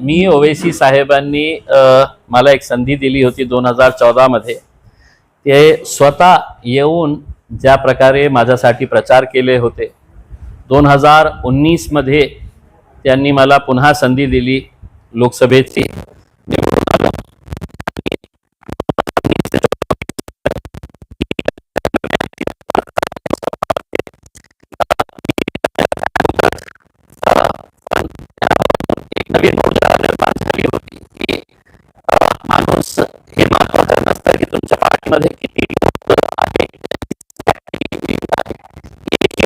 मी ओवेसी साहेबांनी मला एक संधी दिली होती दोन हजार चौदामध्ये. ते स्वतः येऊन ज्या प्रकारे माझ्यासाठी प्रचार केले होते दोन हजार उन्नीसमध्ये त्यांनी मला पुन्हा संधी दिली लोकसभेची. मध्ये किती लोक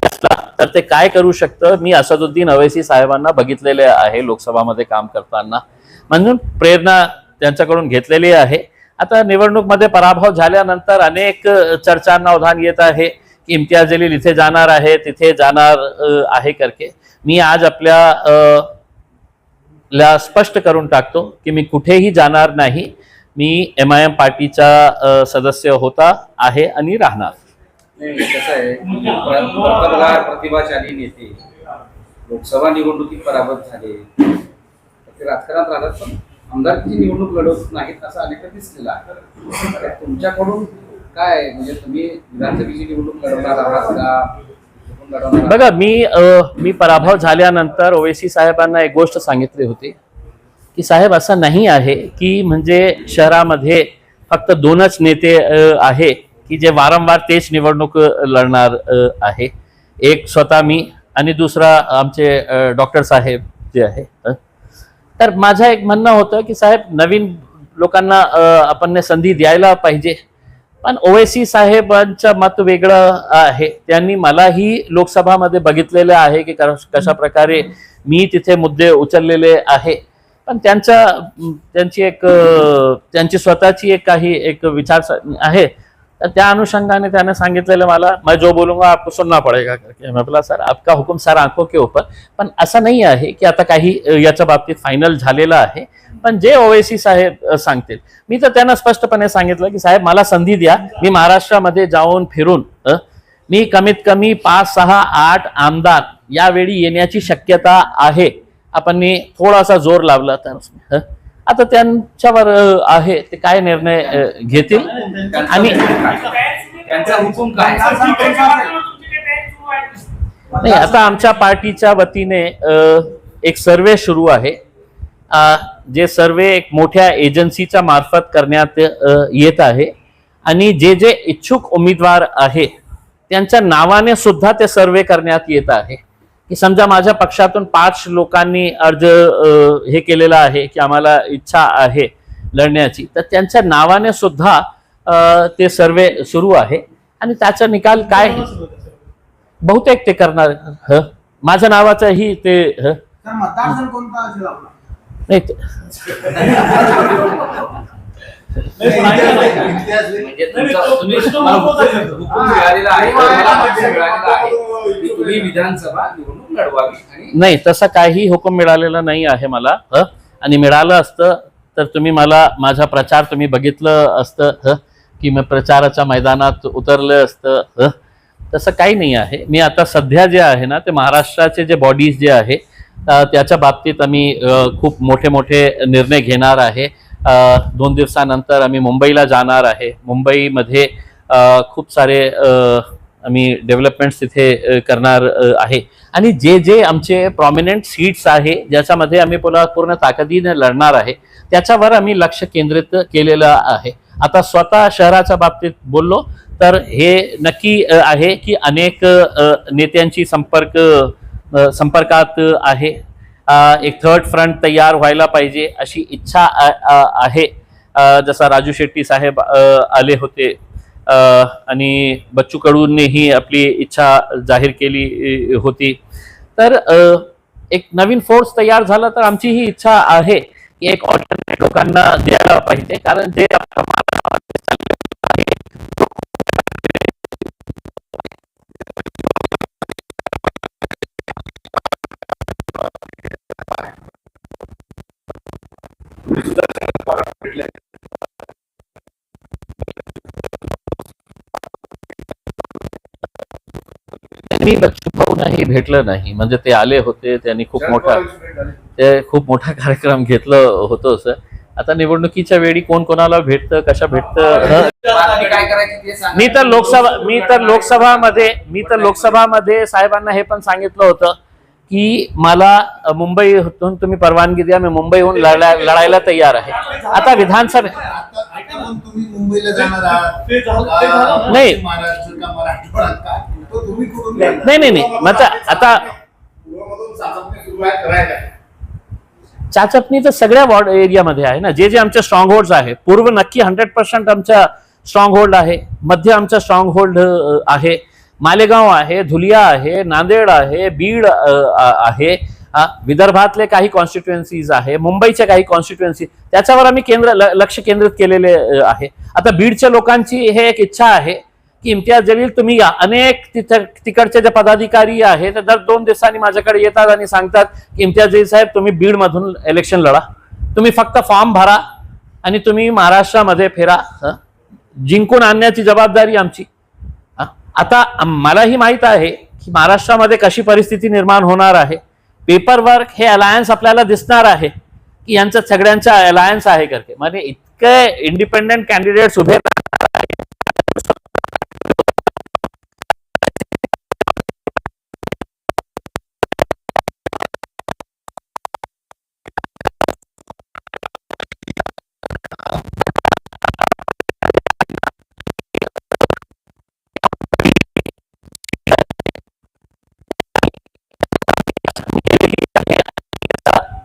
असला तर ते काय करू शकतं? मी असदुद्दीन अवैसी साहेबांना बघितलेले आहे लोकसभामध्ये काम करताना. म्हणून प्रेरणा त्यांच्याकडून घेतलेली आहे. आता निवडणूकमध्ये पराभव झाल्यानंतर अनेक चर्चांना उधाण येत आहे की इम्तियाज जलील इथे जाणार आहे तिथे जाणार आहे करके. मी आज आपल्या ला स्पष्ट करून टाकतो की मी कुठेही जाणार नाही. मी एम आय एम पार्टीचा सदस्य होता आहे आणि राहणार. कसं आहे प्रतिभाशाली नेते. लोकसभा निवडणुकीत पराभूत झाले. ते राजकारणात राहतात पण आमदारकीची निवडणूक लढवत नाहीत असं अनेक दिसलेलं आहे. तुमच्याकडून काय म्हणजे तुम्ही विधानसभेची निवडणूक लढवणार आहात का? बघा मी मी पराभव झाल्यानंतर ओवेसी साहेबांना एक गोष्ट सांगितली होती. की साहेब असं नाही आहे की म्हणजे शहरामध्ये फक्त दोनच नेते आहे की जे वारंवार तेच निवडणूक लढणार आहे. एक स्वतः मी आणि दुसरा आमचे डॉक्टर साहेब जे आहे. तर माझं एक म्हणणं होतं की साहेब नवीन लोकांना आपण संधी द्यायला पाहिजे. पण ओवेसी साहेबांचं मत वेगळं आहे. त्यांनी मलाही लोकसभामध्ये बघितलेलं आहे की कश- कशा प्रकारे मी तिथे मुद्दे उचललेले आहे. पण त्यांचा त्यांची एक त्यांची स्वतःची एक काही एक विचार आहे. तर त्या अनुषंगाने त्याने सांगितलेलं मला मैं जो बोलूंगा आपको सुनना पडेगा. मैं बोला सर आपका हुकुम सर आंखों के ऊपर. पण असं नाही आहे की आता काही याच्या बाबतीत फायनल झालेलं आहे. पण जे ओवेसी साहेब सांगतील. मी तर त्यांना स्पष्टपणे सांगितलं की साहेब मला संधी द्या. मी महाराष्ट्रामध्ये जाऊन फिरून मी कमीत कमी पाच सहा आठ आमदार यावेळी येण्याची शक्यता आहे. आपण थोडासा जोर लावला तर हं? आता त्यांच्यावर आहे ते काय निर्णय घेतील? आणि नाही आता आमच्या पार्टीच्या वतीने एक सर्वे सुरू आहे. जे सर्वे एक मोठ्या एजन्सीच्या मार्फत करण्यात येत आहे. आणि जे जे इच्छुक उमेदवार आहे त्यांच्या नावाने सुद्धा ते सर्वे करण्यात येत आहे. की समजा माझ्या पक्षातून पाच लोकांनी अर्ज हे केलेला आहे की आम्हाला इच्छा आहे लढण्याची तर त्यांच्या नावाने सुद्धा ते सर्वे सुरू आहे आणि त्याचा निकाल काय बहुतेक ते करणार ह माझ्या नावाचंही ते ह नाही म्हणजे तुम्ही विधानसभा निवडणूक लढवावी नाही तसा काही हुकूम मिळालेला नाही आहे मला ह? आणि मिळालं असतं तर तुम्ही मला माझा प्रचार तुम्ही बघितलं असतं की मी प्रचाराच्या मैदानात उतरलं असतं तसं काही नाही आहे. मी आता सध्या जे आहे ना ते महाराष्ट्राचे जे बॉडीज जे आहे त्याच्या बाबतीत आम्ही खूप मोठे मोठे निर्णय घेणार आहे. दोन दिवसानंतर आम्ही मुंबईला जाणार आहे. मुंबईमध्ये खूप सारे आम्ही डेव्हलपमेंट्स तिथे करणार आहे. आणि जे जे आमचे प्रॉमिनंट सीट्स आहे ज्याच्यामध्ये आम्ही पुन्हा पूर्ण ताकदीने लढणार आहे त्याच्यावर आम्ही लक्ष केंद्रित केलेलं आहे. आता स्वतः शहराच्या बाबतीत बोललो तर हे नक्की आहे की अनेक नेत्यांची संपर्क संपर्कात आहे. एक थर्ड फ्रंट तयार व्हायला पाहिजे अशी इच्छा आ- आहे. जसा राजू शेट्टी साहेब आले होते आणि बच्चू कडूंनीही आपली इच्छा जाहीर केली होती. तर एक नवीन फोर्स तयार झाला तर आमची ही इच्छा आहे की एक ऑल्टरनेट लोकांना द्यायला पाहिजे कारण जे मी बच्चूभाऊंनाही भेटलं नाही. म्हणजे ते आले होते त्यांनी खूप मोठा ते खूप मोठा कार्यक्रम घेतलं होतं सर आता निवडणुकीच्या वेळी कोण कोणाला भेटतं कशा भेटतं? हं? बातमी काय करायची ते सांगा. मी तर लोकसभा मी तर लोकसभामध्ये मी तर लोकसभामध्ये साहेबांना हे पण सांगितलं होतं की मला मुंबईतून तुम्ही परवानगी द्या मी मुंबईहून लढा लढायला तयार आहे. आता विधानसभे नाही. तो तुम्ही नाही नाही नाही. मग आता- आता पूर्वमधून चाचपणी करायला तर सगळ्या वॉर्ड एरियामध्ये आहे ना. जे जे आमचे स्ट्रॉंग होल्ड आहे पूर्व नक्की हंड्रेड पर्सेंट आमच्या स्ट्रॉंग होल्ड आहे. मध्य आमचा स्ट्रॉंग होल्ड आहे. मालेगाव आहे धुलिया आहे नांदेड आहे बीड अ, आहे. विदर्भातले काही कॉन्स्टिट्युएन्सीज आहे. मुंबईच्या काही कॉन्स्टिट्युएन्सी त्याच्यावर आम्ही केंद्र ल- लक्ष केंद्रित केलेले अ, आहे. आता बीडच्या लोकांची हे एक इच्छा आहे. की इम्तियाज जलील तुम्ही या. अनेक तिथं तिकडचे जे पदाधिकारी आहेत ते दर दोन दिवसांनी माझ्याकडे येतात आणि सांगतात की इम्तियाज जलील साहेब तुम्ही बीडमधून इलेक्शन लढा. तुम्ही फक्त फॉर्म भरा आणि तुम्ही महाराष्ट्रामध्ये फिरा. हं? जिंकून आणण्याची जबाबदारी आमची. आता मलाही माहीत आहे की महाराष्ट्रामध्ये कशी परिस्थिती निर्माण होणार आहे. पेपर वर्क हे अलायन्स आपल्याला दिसणार आहे की यांचं सगळ्यांचा अलायन्स आहे करके. म्हणजे इतके इंडिपेंडेंट कॅन्डिडेट्स उभे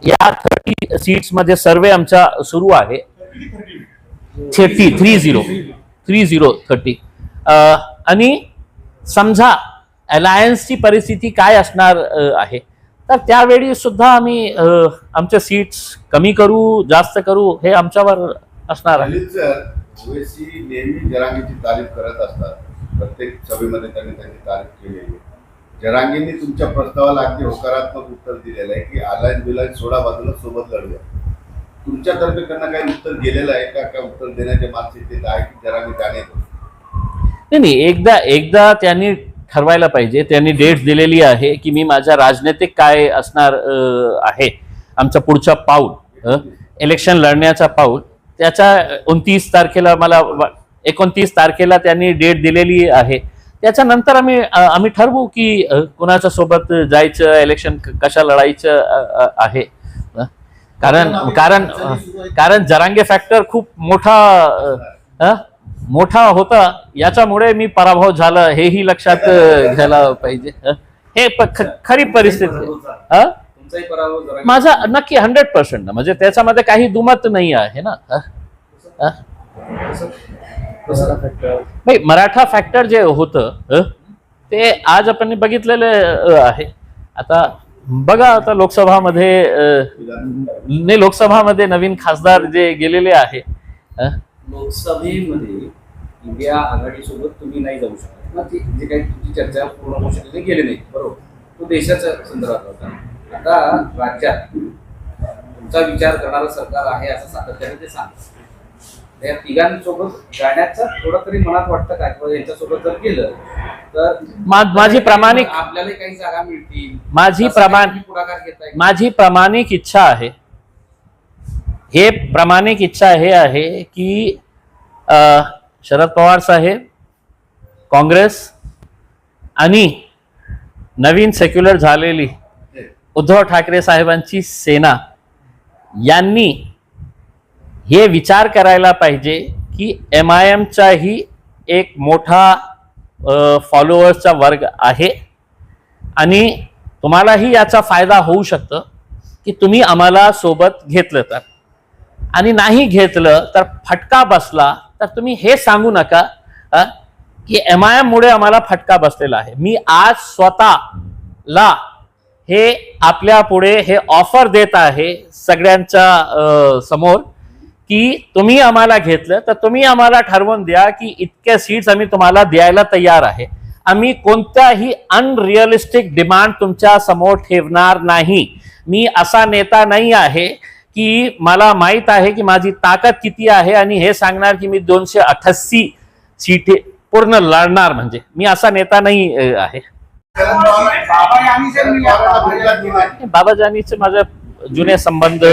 या थर्टी सीट्समध्ये सर्वे आमचा सुरू आहे. Thirty three zero three zero thirty आणि समजा अलायन्सची परिस्थिती काय असणार आहे? तर त्यावेळी सुद्धा आम्ही आमच्या सीट्स कमी करू जास्त करू हे आमच्यावर असणार आहे. नेहमी जरांगीची तारीफ करत असतात. प्रत्येक सभेमध्ये त्यांनी त्यांची तारीफ केली आहे. जरांगींनी तुमच्या प्रस्तावाला अगदी होकारात्मक उत्तर दिलेलं आहे की अलायन्स बिलायन्स सोडा बाजूला सोबत लढूया. तुमच्यातर्फे त्यांना काही उत्तर गेलेलं आहे का? काय उत्तर देण्याच्या मानसिकतेत आहे की जरांगी जाणे नाही नाही एकदा एकदा त्यांनी ठरवायला पाहिजे. त्यांनी डेट दिलेली आहे की मी माझ्या राजनैतिक काय असणार आहे? आमचा पुढचा पाऊल इलेक्शन लढण्याचा पाऊल त्याच्या उनतीस तारखेला मला एकोणतीस तारखेला त्यांनी डेट दिलेली आहे. त्याच्यानंतर आम्ही आम्ही ठरवू की कुणाच्या सोबत जायचं इलेक्शन कशा लढायचं आहे. कारण कारण कारण जरांगे फॅक्टर खूप मोठा मोठा होता. याच्यामुळे मी पराभव झाला हेही लक्षात घ्यायला पाहिजे. हे खरी परिस्थिती माझा नक्की हंड्रेड पर्सेंट म्हणजे त्याच्यामध्ये काही दुमत नाही आहे ना? नाही मराठा फॅक्टर जे होतं ते आज आपण बघितलेले आहे. आता बघा आता लोकसभामध्ये नाही लोकसभामध्ये नवीन खासदार जे गेलेले आहे लोकसभेमध्ये इंडिया आघाडीसोबत तुम्ही नाही जाऊ शकत. जे काही तुमची चर्चा पूर्ण होऊ शकली ते गेले नाही. बरोबर. तो देशाच्या संदर्भात होता. आता राज्यात तुमचा विचार करणारं सरकार आहे असं सातत्याने ते सांगतात. त्या तिघांसोबत जाण्याचा थोडं तरी मनात वाटतं का? किंवा यांच्यासोबत जर गेलं तर मा- माझी प्रामाणिक आपल्याला काही जागा मिळतील. माझी असं काही प्रमाण- तुम्ही पुढाकार घेताय का? माझी प्रामाणिक इच्छा आहे. हे प्रामाणिक इच्छा हे आहे की अ, शरद पवार साहेब काँग्रेस आणि नवीन सेक्युलर झालेली उद्धव ठाकरे साहेबांची सेना यांनी हे विचार करायला पाहिजे की एम आय एमचाही एक मोठा फॉलोअर्सचा वर्ग आहे. आणि तुम्हालाही याचा फायदा होऊ शकतं की तुम्ही आम्हाला सोबत घेतलं तर. आणि नाही घेतलं तर फटका बसला तर तुम्ही हे सांगू नका की एम आय एममुळे आम्हाला फटका बसलेला आहे. मी आज स्वतःला हे आपल्या पुढे हे ऑफर देत आहे सगळ्यांच्या समोर. की तुम्ही आम्हाला घेतलं तर तुम्ही आम्हाला ठरवून द्या की इतक्या सीट्स आम्ही तुम्हाला द्यायला तयार आहे. आम्ही कोणत्याही अनरिअलिस्टिक डिमांड तुमच्यासमोर ठेवणार नाही. मी असा नेता नाही आहे की मला माहीत आहे की माझी ताकद किती आहे आणि हे सांगणार की मी दोनशे अठ्ठासी सीटे पूर्ण लढणार म्हणजे. मी असा नेता नाही आहे? बाबाजानीचे माझे जुने संबंध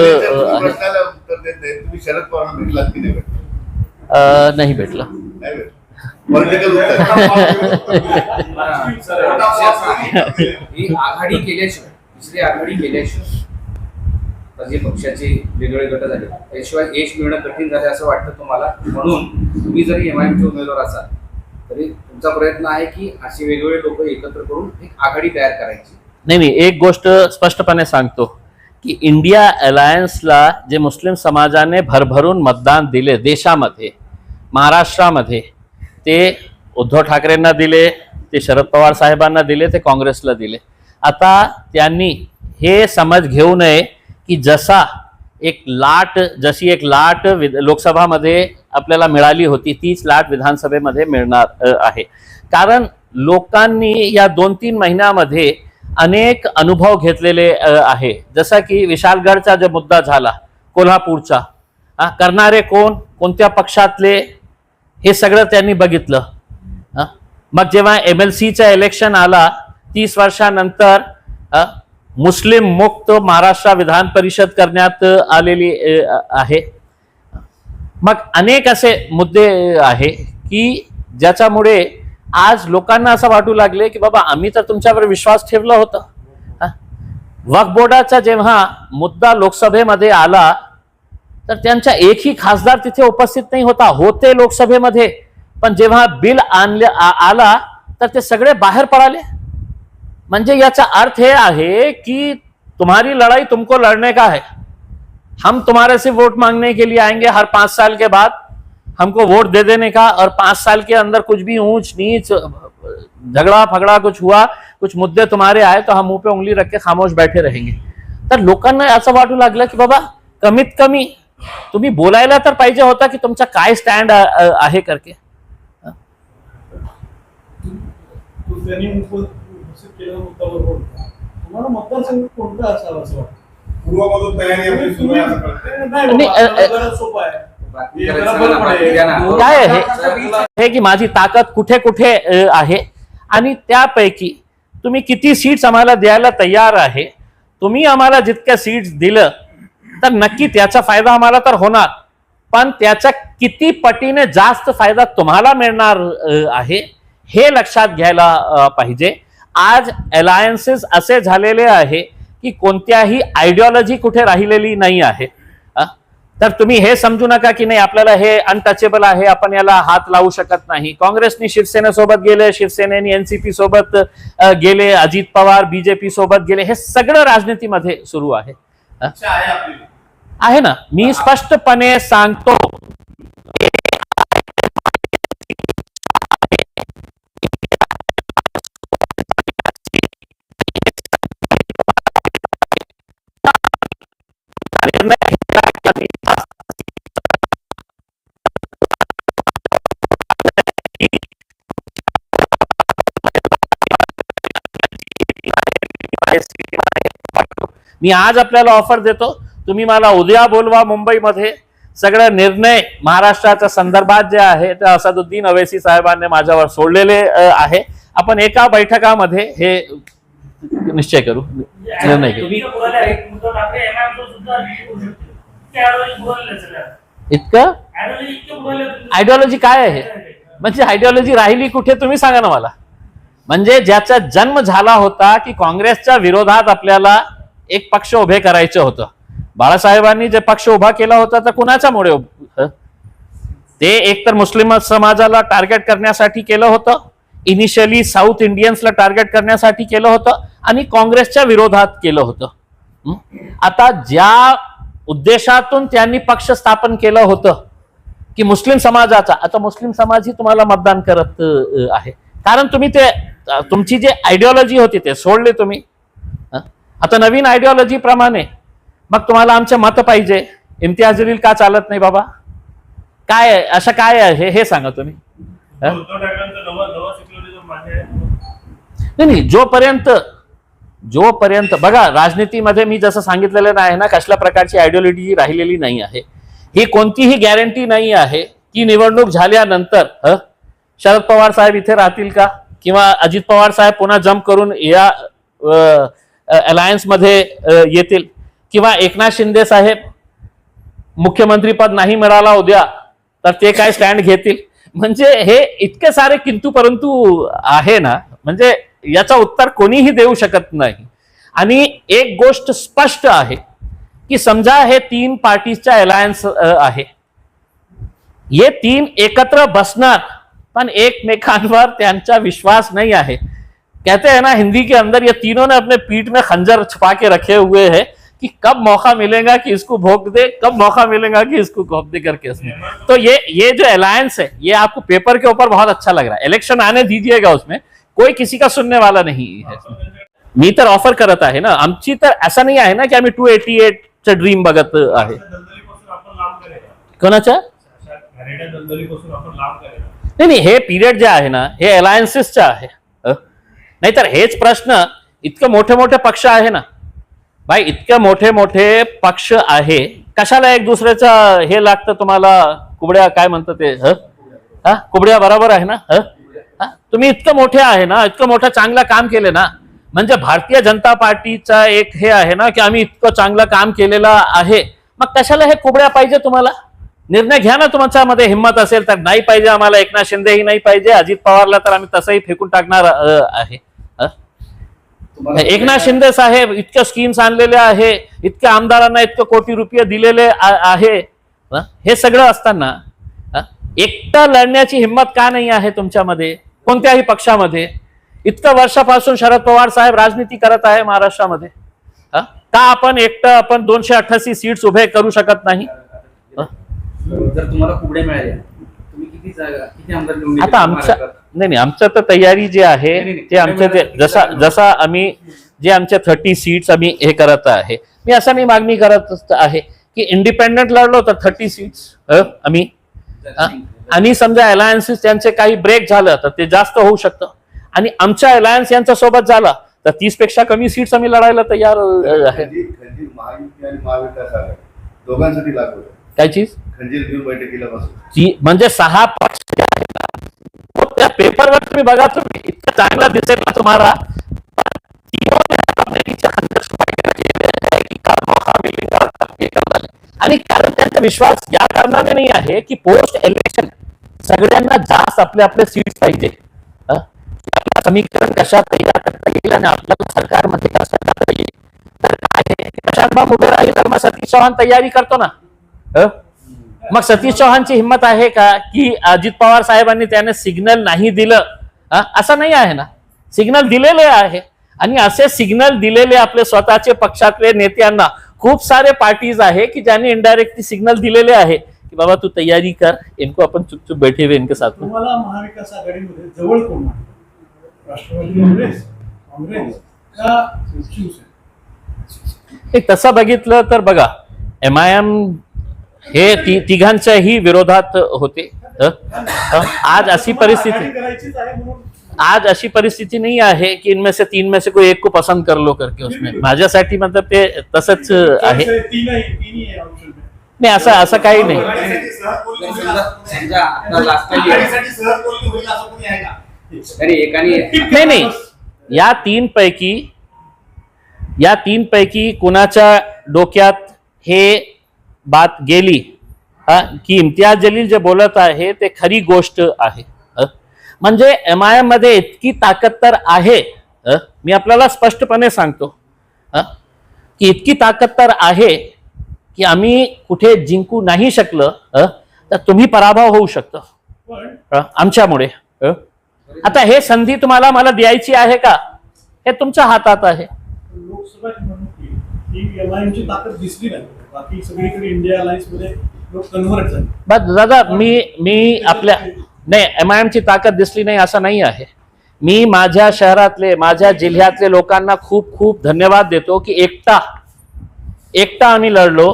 शरद पवारांना भेटलात की नाही भेटला? नाही भेटला. नाही भेटला. पॉलिटिकल उत्तर. ही आघाडी केल्याशिवाय दुसरी आघाडी केल्याशिवाय जे पक्षाचे वेगवेगळे गट झाले. त्याशिवाय यश मिळणं कठीण झाले असं वाटतं तुम्हाला? म्हणून तुम्ही जरी एमआयएमचे उमेदवार असाल तरी तुमचा प्रयत्न आहे की असे वेगवेगळे लोक एकत्र करून एक आघाडी तयार करायची. नाही मी एक गोष्ट स्पष्टपणे सांगतो. की इंडिया अलायन्सला जे मुस्लिम समाजाने भरभरून मतदान दिले देशामध्ये महाराष्ट्रामध्ये ते उद्धव ठाकरेंना दिले ते शरद पवार साहेबांना दिले ते काँग्रेसला दिले. आता त्यांनी हे समज घेऊ नये की जसा एक लाट जशी एक लाट विध लोकसभामध्ये आपल्याला मिळाली होती तीच लाट विधानसभेमध्ये मिळणार आहे. कारण लोकांनी या दोन तीन महिन्यामध्ये अनेक अनुभव घेतलेले आहे. जसा की विशालगडचा जो मुद्दा झाला कोल्हापूरचा करणारे कोण कोणत्या पक्षातले हे सगळं त्यांनी बघितलं. मग जेव्हा एम एल सीचं इलेक्शन आला तीस वर्षानंतर मुस्लिम मुक्त महाराष्ट्र विधान परिषद करण्यात आलेली आहे. मग अनेक असे मुद्दे आहे की ज्याच्यामुळे आज लोकांना असं वाटू लागले की बाबा आम्ही तर तुमच्यावर विश्वास ठेवला होता. वक्फ बोर्डाचा जेव्हा मुद्दा लोकसभेमध्ये आला तर त्यांचा एकही खासदार तिथे उपस्थित नाही होता. होते लोकसभेमध्ये पण जेव्हा बिल आणले आला तर ते सगळे बाहेर पडाले. म्हणजे याचा अर्थ हे आहे की तुम्हारी लड़ाई तुमको लड़ने का है? हम तुम्हारे से वोट मांगने के लिए आएंगे हर पांच साल के बाद. हमको वोट दे देने का और पांच साल के अंदर कुछ भी ऊंच नीच झगड़ा फगड़ा कुछ हुआ कुछ मुद्दे तुम्हारे आए तो हम मुंह पे उंगली रख के खामोश बैठे रहेंगे। तर लोकांना असं वाटू लागलं की बाबा कमीत कमी तुम्ही बोलायला तर पाहिजे होता की तुमचा काय स्टँड आहे करके. मतदारसंघ कोणता असावा असं वाटतं? पूर्वमधून तयारी आपली सुरू आहे. हे. काय आहे हे? की माझी ताकद कुठे कुठे आहे? आणि त्यापैकी तुम्ही किती सीट्स आम्हाला द्यायला तयार आहे? तुम्ही आम्हाला जितक्या सीट्स दिलं तर नक्की त्याचा फायदा आम्हाला तर होणार. पण त्याचा किती पटीने जास्त फायदा तुम्हाला मिळणार आहे हे लक्षात घ्यायला पाहिजे. आज अलायन्सेस असे झालेले आहे की कोणत्याही आयडिओलॉजी कुठे राहिलेली नाही आहे? तर तुम्ही हे समजू नका की नाही आपल्याला हे अनटचेबल आहे आपण याला हात लावू शकत नाही. काँग्रेसनी शिवसेनेसोबत गेले शिवसेनेनी एनसीपी सोबत गेले अजित पवार बीजेपी सोबत गेले हे सगळं राजनीतीमध्ये सुरू आहे. आहे ना? मी स्पष्टपणे सांगतो मी आज आपल्याला ऑफर देतो. तुम्ही मला उद्या बोलवा मुंबईमध्ये. सगळे निर्णय महाराष्ट्राच्या संदर्भात जे आहे ते असदुद्दीन अवेसी साहेबांनी माझ्यावर सोडलेले आहे. आपण एका बैठकामध्ये हे निश्चय करू. निर्णय इतके? आयडिओलॉजी काय आहे? म्हणजे आयडिओलॉजी राहिली कुठे तुम्ही सांगा ना मला. म्हणजे ज्याचा जन्म झाला होता की काँग्रेसच्या विरोधात आपल्याला एक पक्ष उभे करायचं होतं. बाळासाहेबांनी जे पक्ष उभा केला होता तर कुणाच्यामुळे उभ- ते एकतर मुस्लिम समाजाला टार्गेट करण्यासाठी केलं होतं. इनिशियली साऊथ इंडियन्सला टार्गेट करण्यासाठी केलं होतं आणि काँग्रेसच्या विरोधात केलं होतं. आता ज्या उद्देशातून त्यांनी पक्ष स्थापन केलं होतं की मुस्लिम समाजाचा आता मुस्लिम समाज ही तुम्हाला मतदान करत आहे. कारण तुम्ही ते तुमची जी आयडिओलॉजी होती ते सोडले तुम्ही. आता नवीन आयडिओलॉजी प्रमाणे मग तुम्हाला आमचे मत पाहिजे. इम्तियाज जलील का चालत नाही बाबा? काय आहे असं काय आहे? हे सांगा तुम्ही. नाही नाही जोपर्यंत जोपर्यंत बघा राजनीतीमध्ये मी जसं सांगितलेलं नाही ना कसल्या प्रकारची आयडिओलॉजी राहिलेली नाही आहे. ही कोणतीही गॅरंटी नाही आहे. की निवडणूक झाल्यानंतर शरद पवार साहेब इथे राहतील का? किंवा अजित पवार साहेब पुन्हा जम्प करून या अलायन्समध्ये येतील. किंवा एकनाथ शिंदे साहेब मुख्यमंत्रीपद नाही मिळाला उद्या तर ते काय स्टँड घेतील? म्हणजे हे इतके सारे किंतु परंतु आहे ना म्हणजे याचा उत्तर कोणीही देऊ शकत नाही. आणि एक गोष्ट स्पष्ट आहे की समजा हे तीन पार्टीच्या अलायन्स आहे. हे तीन एकत्र बसणार त्यांचा विश्वास नहीं आहे. कहते हैं ना, हिंदी के अंदर ये तीनों ने अपने पीठ में खंजर छुपा के रखे हुए हैं कि कब मौका मिलेगा कि इसको भोग दे, कब मौका मिलेगा कि इसको घोप दे करके उसमें तो ये ये जो अलायंस है, ये आपको पेपर के ऊपर बहुत अच्छा लग रहा है। इलेक्शन आने दीजिएगा उसमें, कोई किसी का सुनने वाला नहीं है इसमें. मी तर ऑफ़र करत आहे ना आमची तर असं नाही आहे ना की आम्ही टू एटी च ड्रीम आपण लांब करेल कोणाच्या नाही नाही हे पिरियड जे आहे ना हे अलायन्सेसचे आहे. नाहीतर हेच प्रश्न इतके मोठे मोठे पक्ष आहे ना. भाई इतके मोठे मोठे पक्ष आहे. कशाला एक दुसऱ्याचं हे लागतं तुम्हाला? कुबड्या काय म्हणतं ते? हा? कुबड्या बरोबर आहे ना? तुम्ही इतकं मोठे आहे ना इतकं मोठं चांगलं काम केले ना म्हणजे भारतीय जनता पार्टीचा एक हे आहे ना की आम्ही इतकं चांगलं काम केलेलं आहे. मग कशाला हे कुबड्या पाहिजे तुम्हाला? निर्णय घ्या ना तुमच्यामध्ये. हिंमत असेल तर नाही पाहिजे आम्हाला. एकनाथ शिंदेही नाही पाहिजे. अजित पवारला तर आम्ही तसंही फेकून टाकणार आहे. एकनाथ शिंदे साहेब इतक्या स्कीम्स आणलेले आहे. इतक्या आमदारांना इतके कोटी रुपये दिलेले आहे? हे सगळं असताना? एकटं लढण्याची हिंमत का नाही आहे तुमच्यामध्ये? कोणत्याही पक्षामध्ये? इतकं वर्षापासून शरद पवार साहेब राजनीती करत आहे महाराष्ट्रामध्ये? का आपण एकटं आपण दोनशे अठ्ठासी सीट्स उभे करू शकत नाही? जर तुम्हाला कुबडे मिळाले तुम्ही किती जागा किती आमदार निवडून आता आमच्या? नाही नाही आमचं तर तयारी जी आहे ते आमचं ते नाही, जसा. जसा आम्ही जे आमचे थर्टी सीट्स आम्ही हे करत आहे मी असं नाही मागणी करत असत- आहे की इंडिपेंडंट लढलो तर थर्टी सीट्स आम्ही? आणि समजा अलायन्सेस त्यांचे काही ब्रेक झालं तर ते जास्त होऊ शकतं आणि आमच्या अलायन्स यांच्या सोबत झाला तर तीसपेक्षा कमी सीट्स आम्ही लढायला तयार आहे दोघांसाठी लागू ती म्हणजे सहा पक्ष त्या पेपरवर तुम्ही बघा तुम्ही इतकं चांगला दिसेल ना तुम्हाला. आणि कारण त्यांचा विश्वास या कारणाने नाही आहे की पोस्ट इलेक्शन सगळ्यांना जास्त आपले आपले सीट्स पाहिजे? आपलं समीकरण कशा तयार करता येईल आणि आपल्याला सरकारमध्ये कसं करता येईल तर काय प्रशांत बाबू उभे राहिले तर मग सतीश चव्हाण तयारी करतो ना? मग सतीश चव्हाणची हिंमत आहे का की अजित पवार साहेबांनी त्याने सिग्नल नाही दिलं? असं नाही आहे ना. सिग्नल दिलेले आहे. आणि असे सिग्नल दिलेले आपले स्वतःचे पक्षातले नेत्यांना खूप सारे पार्टीज आहे की ज्यांनी इनडायरेक्टली सिग्नल दिलेले आहे. की बाबा तू तयारी कर इनको आपण चुप चुप बैठे हुए इनके साथ तुम्हाला महाविकास आघाडीमध्ये जवळ कोण राष्ट्रवादी काँग्रेस? का तसं बघितलं तर बघा एम आय एम हे ति तिघांच्याही विरोधात होते? आज अशी परिस्थिती आहे आज अशी परिस्थिती नहीं है कि इनमें से तीन में से कोई एक को पसंद कर लो करके उसमें. माझ्यासाठी मतलब ते तसंच आहे. आहे नाही असं असं काही आहे नाही नाही. या तीन पैकी या तीन पैकी कुणाच्या डोक्यात हे बात गेली की इम्तियाज जलील जे बोलत आहे ते खरी गोष्ट आहे. म्हणजे एम आय एममध्ये इतकी ताकद तर आहे. मी आपल्याला स्पष्टपणे सांगतो. की इतकी ताकद तर आहे की आम्ही कुठे जिंकू नाही शकलं तर तुम्ही पराभव होऊ शकतो. आमच्यामुळे. आता हे संधी तुम्हाला मला द्यायची आहे का? हे तुमच्या हातात आहे. लोकसभा दिसली नाही. बाकी सगळीकडे इंडिया अलायन्समध्ये लोक कन्व्हर्ट झाले. दादा मी मी आपल्या नाही एम आय एमची ताकद दिसली नाही असं नाही आहे. मी माझ्या शहरातले माझ्या जिल्ह्यातले लोकांना खूप खूप धन्यवाद देतो की एकटा एकटा आम्ही लढलो.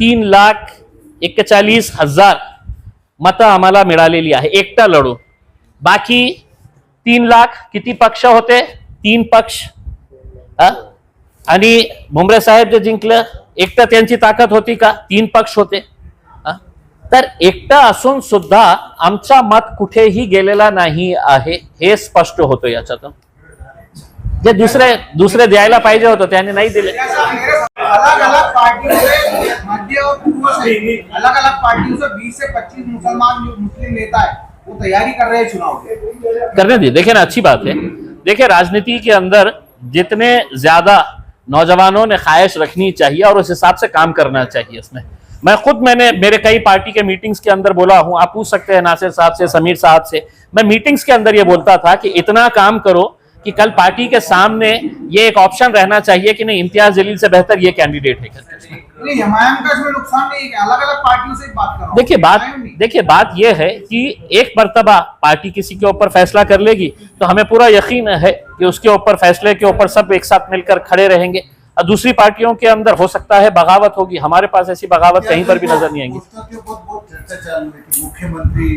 तीन लाख एक्केचाळीस हजार मतं आम्हाला मिळालेली आहे. एकटा लढू. बाकी तीन लाख किती पक्ष होते? तीन पक्ष. आणि भुमरे साहेब जे जिंकलं एकटा त्यांची ताकद होती का? तीन पक्ष होते? तर एकटं असून सुद्धा आमचा मत कुठेही गेलेला नाही आहे हे स्पष्ट होतं याच्यातून. जे दुसरे दुसरे द्यायला पाहिजे होतं त्यांनी नाही दिले. अलग अलग पार्टियों से 20 से 25 मुसलमान जो मुस्लिम नेता है वो तैयारी कर रहे हैं चुनाव की करने दी देखिए ना अच्छी बात है। देखिए राजनीति के अंदर जितने ज्यादा नौजवानों ने ख्वाहिश रखनी चाहिए और उस हिसाब से काम करना चाहिए इसमें। मैं खुद मैंने मेरे कई पार्टी के मीटिंग्स के अंदर बोला हूँ, आप पूछ सकते हैं नासिर साहब से, समीर साहब से। मैं मीटिंग्स के अंदर ये बोलता था कि इतना काम करो कि कल पार्टी के सामने ये एक ऑप्शन रहना चाहिए कि नहीं इम्तियाज़ जलील से बेहतर ये कैंडिडेट है। करके। नहीं हमायम का इसमें नुकसान नहीं अलग अलग पार्टियों से बात कर। रहा देखिए बात देखिए बात यह है कि एक मरतबा पार्टी किसी के ऊपर फैसला कर लेगी तो हमें पूरा यकीन है कि उसके ऊपर फैसले के ऊपर सब एक साथ मिलकर खड़े रहेंगे। और दूसरी पार्टियों के अंदर हो सकता है बगावत होगी हमारे पास ऐसी बगावत कहीं पर भी नज़र नहीं आएँगी। थी मुख्यमंत्री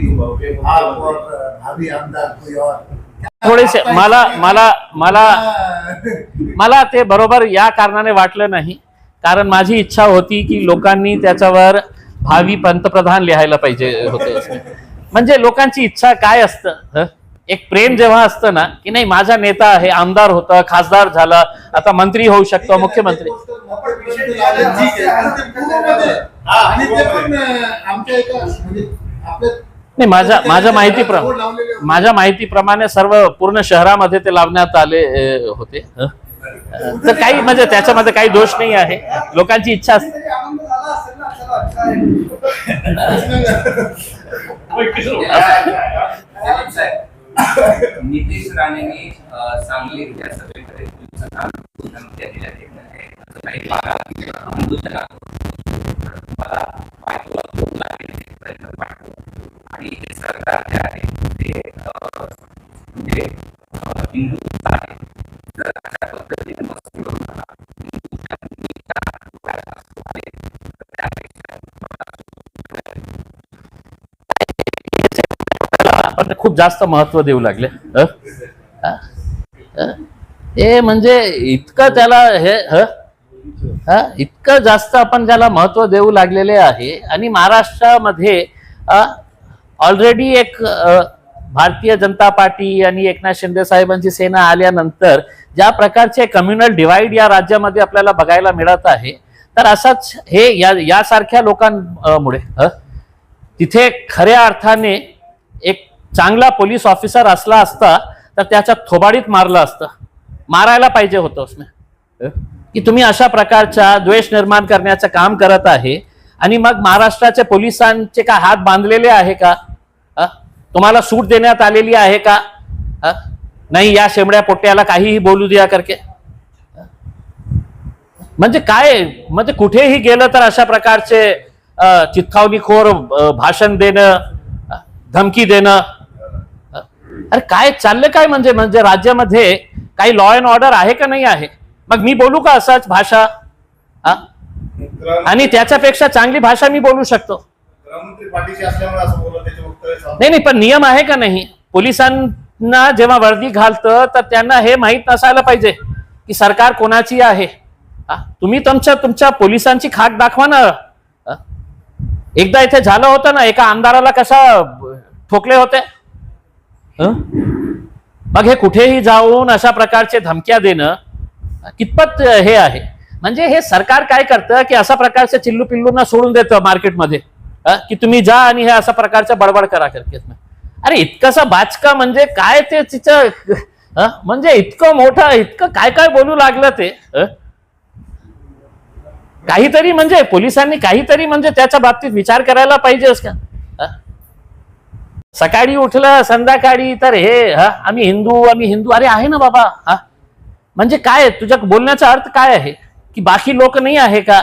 आप और भावी आमदार कोई और थोडे से मला मला मला मला ते बरोबर या कारणाने वाटलं नाही. कारण माझी इच्छा होती की लोकांनी त्याच्यावर भावी पंतप्रधान लिहायला पाहिजे होते. म्हणजे लोकांची इच्छा काय असतं? एक प्रेम जेव्हा असतं ना की नाही माझा नेता आहे आमदार होता खासदार झाला आता मंत्री होऊ शकतो मुख्यमंत्री. आमच्या एका नाही माझ्या माझ्या माहितीप्रमाणे माझ्या माहितीप्रमाणे सर्व पूर्ण शहरामध्ये ते लावण्यात आले होते? तर काही म्हणजे त्याच्यामध्ये काही दोष नाही आहे. लोकांची इच्छा असते. नितेश राणेंनी सांगली काही खूप प्रयत्न पाठवू आणि हे सरकार जे आहे ते म्हणजे हिंदूच आहे जर अशा पद्धतीने हिंदूच्या डोळ्यात असतो आहे, तर त्यापेक्षा आपण खूप जास्त महत्त्व देऊ लागले अ? हे म्हणजे इतकं त्याला हे ह? ह? इतकं जास्त आपण ज्याला महत्त्व देऊ लागलेले आहे. आणि महाराष्ट्रामध्ये ऑलरेडी एक भारतीय जनता पार्टी आणि एकनाथ शिंदे साहेबांची सेना आल्यानंतर ज्या प्रकारचे कम्युनल डिवाइड या राज्यामध्ये आपल्याला बघायला मिळत आहे तर असंच हे या यासारख्या लोकांमुळे तिथे खऱ्या अर्थाने एक चांगला पोलीस ऑफिसर असला असता तर त्याच्या थोबाडीत मारलं असतं. मारायला पाहिजे होतं उसने. की तुम्ही अशा प्रकारचा द्वेष निर्माण करण्याचं काम करत आहे आणि मग महाराष्ट्राच्या पोलिसांचे का हात बांधलेले आहे का? तुम्हाला सूट देण्यात आलेली आहे का? नाही या शेमड्या पोट्याला काहीही बोलू द्या करके. म्हणजे काय? म्हणजे कुठेही गेलं तर अशा प्रकारचे अ, चिथावणीखोर भाषण देणं धमकी देणं अरे काय चाललं काय म्हणजे? म्हणजे राज्यामध्ये काही लॉ अँड ऑर्डर आहे का नाही आहे? मग मी बोलू का असंच भाषा हा? आणि त्याच्यापेक्षा चांगली भाषा मी बोलू शकतो. नाही नाही पण नियम आहे का नाही पोलिसांना जेव्हा वर्दी घालतं तर त्यांना हे माहीत नसायला पाहिजे की सरकार कोणाची आहे हा? तुम्ही तुमच्या तुमच्या पोलिसांची खाक दाखवा ना? एकदा इथे झालं होतं ना एका आमदाराला कशा ठोकले होते? मग हे कुठेही जाऊन अशा प्रकारचे धमक्या देणं कितपत हे आहे. म्हणजे हे सरकार काय करतं की अशा प्रकारच्या चिल्लू पिल्लूंना सोडून देतं मार्केटमध्ये. की तुम्ही जा आणि हे अशा प्रकारच्या बडबड करा करके अरे इतकासा बाचका म्हणजे काय ते तिचं म्हणजे इतकं मोठं इतकं काय काय बोलू लागलं ते काहीतरी म्हणजे पोलिसांनी काहीतरी म्हणजे त्याच्या बाबतीत विचार करायला पाहिजेच का? सकाळी उठलं संध्याकाळी तर हे आम्ही हिंदू आम्ही हिंदू. अरे आहे ना बाबा हा म्हणजे काय तुझ्या बोलण्याचा अर्थ काय आहे? की बाकी लोक नाही आहे का?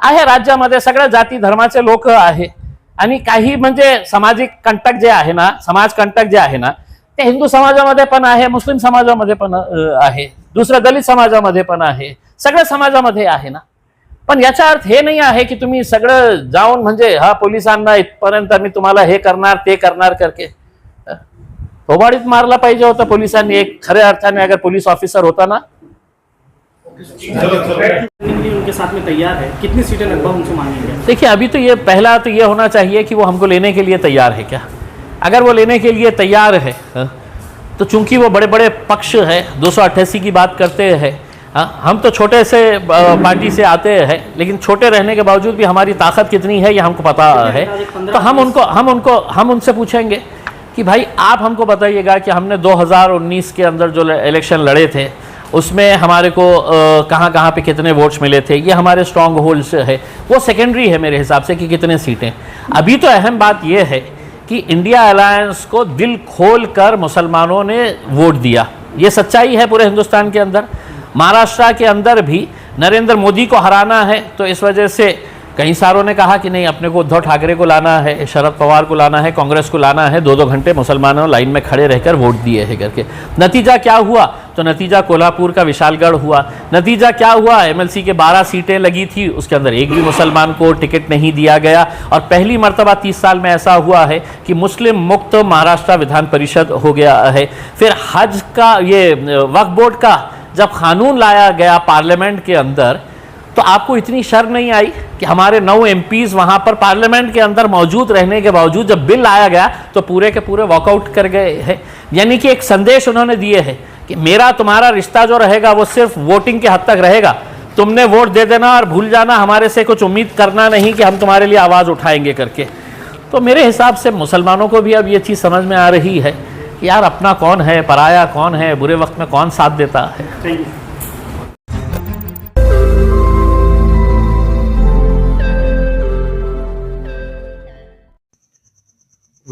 आहे राज्यामध्ये सगळ्या जाती धर्माचे लोक आहे. आणि काही म्हणजे सामाजिक कंटक जे आहे ना समाज कंटक जे आहे ना ते हिंदू समाजामध्ये पण आहे मुस्लिम समाजामध्ये पण आहे. दुसऱ्या दलित समाजामध्ये पण आहे. सगळ्या समाजामध्ये आहे ना. पण याचा अर्थ हे नाही आहे की तुम्ही सगळं जाऊन म्हणजे हा पोलिसांना इथपर्यंत मी तुम्हाला हे करणार ते करणार करके. थोबाडीत मारला पाहिजे होता पोलिसांनी. एक खऱ्या अर्थाने अगर पोलीस ऑफिसर होता ना. उनके साथ में तैयार है. कितनी सीटें लगभग उनसे मांगेंगे देखिए अभी तो ये पहला तो ये होना चाहिए कि वो हमको लेने के लिए तैयार है क्या? अगर वो लेने के लिए तैयार है हाँ, तो चूँकि वो बड़े बड़े पक्ष है दो सौ अट्ठासी की बात करते हैं हाँ, हम तो छोटे से पार्टी से आते हैं लेकिन छोटे रहने के बावजूद भी हमारी ताकत कितनी है ये हमको पता है। तो हम उनको हम उनको हम उनसे पूछेंगे। कि भाई आप हमको बताइएगा कि हमने 2019 के अंदर जो इलेक्शन लड़े थे, उसमें हमारे को कहाँ कहाँ पे कितने वोट्स मिले थे, ये हमारे स्ट्रॉन्ग होल्ड्स है। वो सेकेंडरी है मेरे हिसाब से कि कितने सीटें। अभी तो अहम बात ये है कि इंडिया अलायंस को दिल खोल कर मुसलमानों ने वोट दिया। ये सच्चाई है पूरे हिंदुस्तान के अंदर। महाराष्ट्र के अंदर भी नरेंद्र मोदी को हराना है तो इस वजह से कई सारों ने कहा कि नहीं, अपने को उद्धव ठाकरे को लाना है, शरद पवार को लाना है, कांग्रेस को लाना है दो दो घंटे मुसलमानों लाइन में खड़े रहकर वोट दिए है करके। नतीजा क्या हुआ? तो नतीजा कोल्हापुर का विशालगढ़ हुआ। नतीजा क्या हुआ? एमएलसी के 12 सीटें लगी थी, उसके अंदर एक भी मुसलमान को टिकट नहीं दिया गया। और पहली मरतबा तीस साल में ऐसा हुआ है कि मुस्लिम मुक्त महाराष्ट्र विधान परिषद हो गया है। फिर हज का ये, वक्फ बोर्ड का जब कानून लाया गया पार्लियामेंट के अंदर तो आपको इतनी शर्म नहीं आई कि हमारे नौ एम वहाँ पर पार्लियामेंट के अंदर मौजूद रहने के बावजूद जब बिल आया गया तो पूरे के पूरे वॉकआउट कर गए हैं। यानी कि एक संदेश उन्होंने दिए है कि मेरा तुम्हारा रिश्ता जो रहेगा, वो सिर्फ़ वोटिंग के हद तक रहेगा। तुमने वोट दे देना और भूल जाना, हमारे से कुछ उम्मीद करना नहीं कि हम तुम्हारे लिए आवाज़ उठाएँगे करके। तो मेरे हिसाब से मुसलमानों को भी अब ये चीज़ समझ में आ रही है यार अपना कौन है, पराया कौन है, बुरे वक्त में कौन साथ देता है?